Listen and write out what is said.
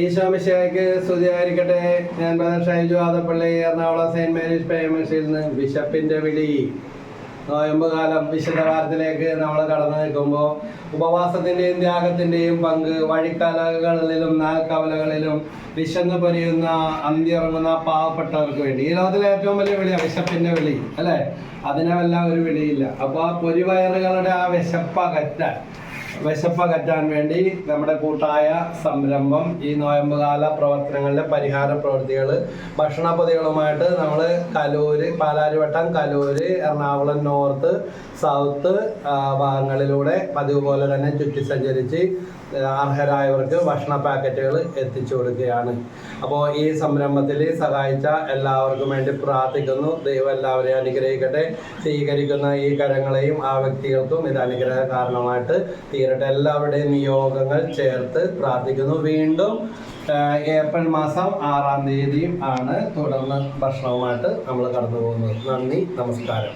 ഈശോമിശിഹായ്ക്ക് സ്തുതിയായിരിക്കട്ടെ. ഞാൻ Shaiju Adappally Ernakulam Saint Mary's പ്രൈമസിയിൽ നിന്ന് ബിഷപ്പിന്റെ വിളി. നോയമ്പ് കാലം വിശുദ്ധ നമ്മൾ കടന്നു നിൽക്കുമ്പോൾ ഉപവാസത്തിന്റെയും ത്യാഗത്തിന്റെയും പങ്ക് വഴിക്കലകളിലും നാൽക്കവലകളിലും വിശന്ന് പൊരിയുന്ന അന്തിയിറങ്ങുന്ന പാവപ്പെട്ടവർക്ക് വേണ്ടി. ഈ ലോകത്തിലെ ഏറ്റവും വലിയ വിളി വിശപ്പിന്റെ വിളി അല്ലേ? അതിനെല്ലാം ഒരു വിളിയില്ല. അപ്പോൾ ആ പൊരിവയറുകളുടെ ആ വിശപ്പകറ്റാൻ വിശപ്പകറ്റാൻ വേണ്ടി നമ്മുടെ കൂട്ടായ സംരംഭം ഈ നോയമ്പുകാല പ്രവർത്തനങ്ങളിലെ പരിഹാര പ്രവൃത്തികൾ ഭക്ഷണ പൊതികളുമായിട്ട് നമ്മൾ കലൂര് പാലാരിവട്ടം കലൂര് എറണാകുളം നോർത്ത് സൗത്ത് ഭാഗങ്ങളിലൂടെ പതിവ് പോലെ തന്നെ ചുറ്റി സഞ്ചരിച്ച് അർഹരായവർക്ക് ഭക്ഷണ പാക്കറ്റുകൾ എത്തിച്ചു കൊടുക്കുകയാണ്. അപ്പോൾ ഈ സംരംഭത്തിൽ സഹായിച്ച എല്ലാവർക്കും വേണ്ടി പ്രാർത്ഥിക്കുന്നു. ദൈവം എല്ലാവരെയും അനുഗ്രഹിക്കട്ടെ. സ്വീകരിക്കുന്ന ഈ കരങ്ങളെയും ആ വ്യക്തികൾക്കും ഇത് അനുഗ്രഹ കാരണമായിട്ട് തീരട്ടെ എല്ലാവരുടെയും നിയോഗങ്ങൾ ചേർത്ത് പ്രാർത്ഥിക്കുന്നു. വീണ്ടും ഏപ്രിൽ മാസം ആറാം തീയതിയും ആണ് തുടർന്ന് ഭക്ഷണവുമായിട്ട് നമ്മൾ കടന്നു പോകുന്നത് നന്ദി നമസ്കാരം.